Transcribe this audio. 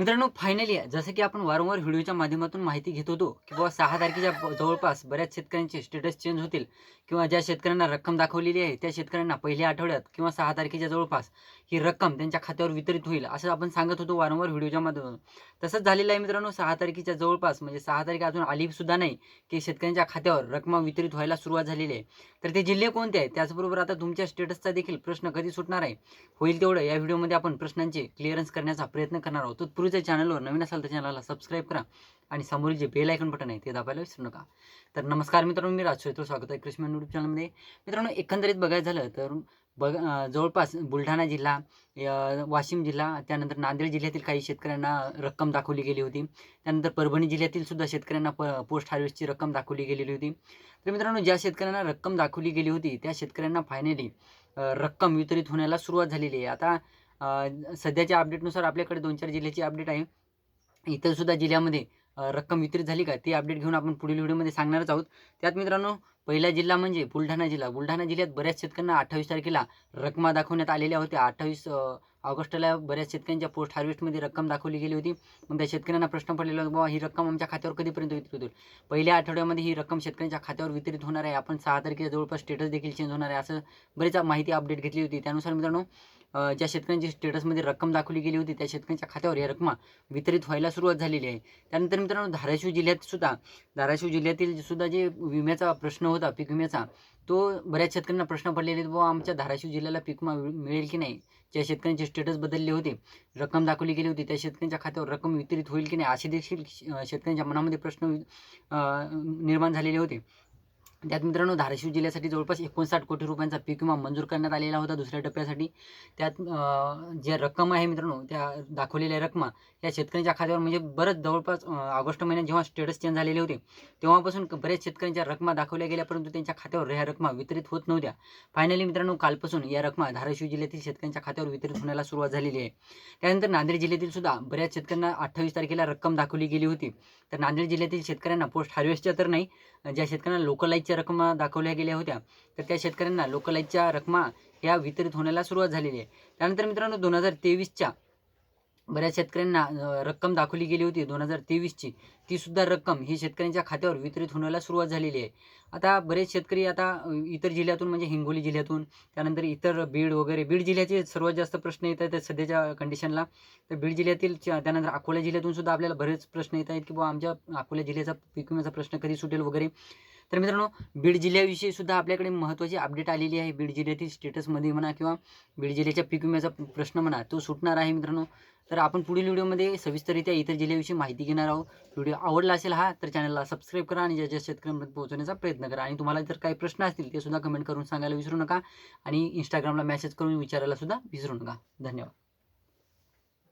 मित्रांनो फायनली जसं की आपण वारंवार व्हिडिओच्या माध्यमातून माहिती घेत होतो की बाबा सहा तारखेच्या जवळपास बऱ्याच शेतकऱ्यांचे स्टेटस चेंज होतील. किंवा ज्या शेतकऱ्यांना रक्कम दाखवलेली आहे त्या शेतकऱ्यांना पहिल्या आठवड्यात किंवा सहा तारखेच्या जवळपास ही रक्कम त्यांच्या खात्यावर वितरित होईल असं आपण सांगत होतो वारंवार व्हिडिओच्या माध्यमातून. तसंच झालेलं आहे मित्रांनो सहा तारखेच्या जवळपास म्हणजे सहा तारीख अजून आली सुद्धा नाही की शेतकऱ्यांच्या खात्यावर रक्कम वितरित व्हायला सुरुवात झालेली आहे. तर ते जिल्हे कोणते आहेत? त्याचबरोबर आता तुमच्या स्टेटसचा देखील प्रश्न कधी सुटणार आहे? होईल तेवढं या व्हिडिओमध्ये आपण प्रश्नांचे क्लिअरन्स करण्याचा प्रयत्न करणार आहोत. तत्पूर्वीच्या चॅनलवर नवीन असाल तर चॅनलला सबस्क्राईब करा आणि समोरील जे बेल आयकन बटन आहे ते दाबायला विसरू नका. तर नमस्कार मित्रांनो मी राज स्वागत आहे कृष्ण यूट्यूब चॅनलमध्ये मित्रांनो एकंदरीत बघायचं झालं तर बघ जवळपास बुलढाणा जिल्हा वाशिम जिल्हा त्यानंतर नांदेड जिल्ह्यातील काही शेतकऱ्यांना रक्कम दाखवली गेली होती. त्यानंतर परभणी जिल्ह्यातील सुद्धा शेतकऱ्यांना प पोस्ट हार्वेस्टची रक्कम दाखवली गेलेली होती. तर मित्रांनो ज्या शेतकऱ्यांना रक्कम दाखवली गेली होती त्या शेतकऱ्यांना फायनली रक्कम वितरित होण्याला सुरुवात झालेली आहे. आता सध्याच्या अपडेटनुसार आपल्याकडे दोन चार जिल्ह्याची अपडेट आहे. इतर सुद्धा जिल्ह्यामध्ये रक्कम वितरित झाली का? ती अपडेट घेऊन आपण पुढील व्हिडिओमध्ये सांगणारच आहोत. त्यात मित्रांनो पहिला जिल्हा म्हणजे बुलढाणा जिल्हा. बुलढाणा जिल्ह्यात बऱ्याच शेतकऱ्यांना अठ्ठावीस तारखेला रक्कमा दाखवण्यात आलेल्या होत्या अठ्ठावीस ऑगस्टला बऱ्याच शेतकऱ्यांच्या पोस्ट हार्वेस्टमध्ये रक्कम दाखवली गेली होती. मग त्या शेतकऱ्यांना प्रश्न पडलेला होता बाबा ही रक्कम आमच्या खात्यावर कधीपर्यंत वितरित होईल पहिल्या आठवड्यामध्ये ही रक्कम शेतकऱ्यांच्या खात्यावर वितरित होणार आहे. आपण सहा तारखेच्या जवळपास स्टेटस देखील चेंज होणार आहे असं बरीच माहिती अपडेट घेतली होती. त्यानुसार मित्रांनो ज्या शेतकऱ्यांची स्टेटसमध्ये रक्कम दाखवली गेली होती त्या शेतकऱ्यांच्या खात्यावर या रक्कम वितरित व्हायला सुरुवात झालेली आहे. त्यानंतर मित्रांनो धाराशिव जिल्ह्यात सुद्धा धाराशिव जिल्ह्यातील सुद्धा जे विम्याचा प्रश्न होता पीक विम्याचा तो बऱ्याच शेतकऱ्यांना प्रश्न पडलेले व आमच्या धाराशिव जिल्ह्याला पीक मिळेल की नाही? ज्या शेतकऱ्यांचे स्टेटस बदलले होते रक्कम दाखवली गेली होती त्या शेतकऱ्यांच्या खात्यावर रक्कम वितरित होईल की नाही असे देखील शेतकऱ्यांच्या मनामध्ये प्रश्न निर्माण झालेले होते. त्यात मित्रांनो धाराशिव जिल्ह्यासाठी जवळपास एकोणसाठ कोटी रुपयांचा पीक विमा मंजूर करण्यात आलेला होता दुसऱ्या टप्प्यासाठी. त्यात जे ज्या रक्कम आहे मित्रांनो त्या दाखवलेल्या रकमा या शेतकऱ्यांच्या खात्यावर म्हणजे बरंच जवळपास ऑगस्ट महिन्यात जेव्हा स्टेटस चेंज झालेले होते तेव्हापासून बऱ्याच शेतकऱ्यांच्या रकमा दाखवल्या गेल्या परंतु त्यांच्या खात्यावर ह्या रकमा वितरित होत नव्हत्या. फायनली मित्रांनो कालपासून या रकमा धाराशिव जिल्ह्यातील शेतकऱ्यांच्या खात्यावर वितरित होण्याला सुरुवात झालेली आहे. त्यानंतर नांदेड जिल्ह्यातील सुद्धा बऱ्याच शेतकऱ्यांना अठ्ठावीस तारखेला रक्कम दाखवली गेली होती. तर नांदेड जिल्ह्यातील शेतकऱ्यांना पोस्ट हार्वेस्टच्या तर नाही ज्या शेतकऱ्यांना लोकलाईजच्या रकमा दाखवल्या गेल्या होत्या. तर त्या शेतकऱ्यांना लोकलाईजच्या रकमा ह्या वितरित होण्याला सुरुवात झालेली आहे. त्यानंतर मित्रांनो दोन हजार तेवीसच्या बऱ्याच शेतकऱ्यांना रक्कम दाखवली गेली होती. दोन हजार तेवीसची तीसुद्धा रक्कम ही शेतकऱ्यांच्या खात्यावर वितरित होण्याला सुरुवात झालेली आहे. आता बरेच शेतकरी आता इतर जिल्ह्यातून म्हणजे हिंगोली जिल्ह्यातून त्यानंतर इतर बीड वगैरे बीड जिल्ह्याचे सर्वात जास्त प्रश्न येत आहेत सध्याच्या कंडिशनला तर बीड जिल्ह्यातील च्या- त्यानंतर अकोला जिल्ह्यातून सुद्धा आपल्याला बरेच प्रश्न येत आहेत की बुवा आमच्या अकोला जिल्ह्याचा पीक विम्याचा प्रश्न कधी सुटेल वगैरे. तर मित्रांनो बीड जिल्ह्याविषयी सुद्धा आपल्याकडे महत्त्वाची अपडेट आलेली आहे. बीड जिल्ह्यातील स्टेटसमध्ये म्हणा किंवा बीड जिल्ह्याच्या पीक विम्याचा प्रश्न म्हणा तो सुटणार आहे मित्रांनो. तर आपण पुढील व्हिडिओमध्ये सविस्तररित्या इतर जिल्ह्याविषयी माहिती घेणार आहोत. व्हिडिओ आवडला असेल हा तर चॅनलला सबस्क्राईब करा आणि ज्या ज्या शेतकऱ्यांपर्यंत पोहोचवण्याचा प्रयत्न करा. आणि तुम्हाला जर काही प्रश्न असतील ते सुद्धा कमेंट करून सांगायला विसरू नका. आणि इंस्टाग्रामला मेसेज करून विचारायला सुद्धा विसरू नका. धन्यवाद.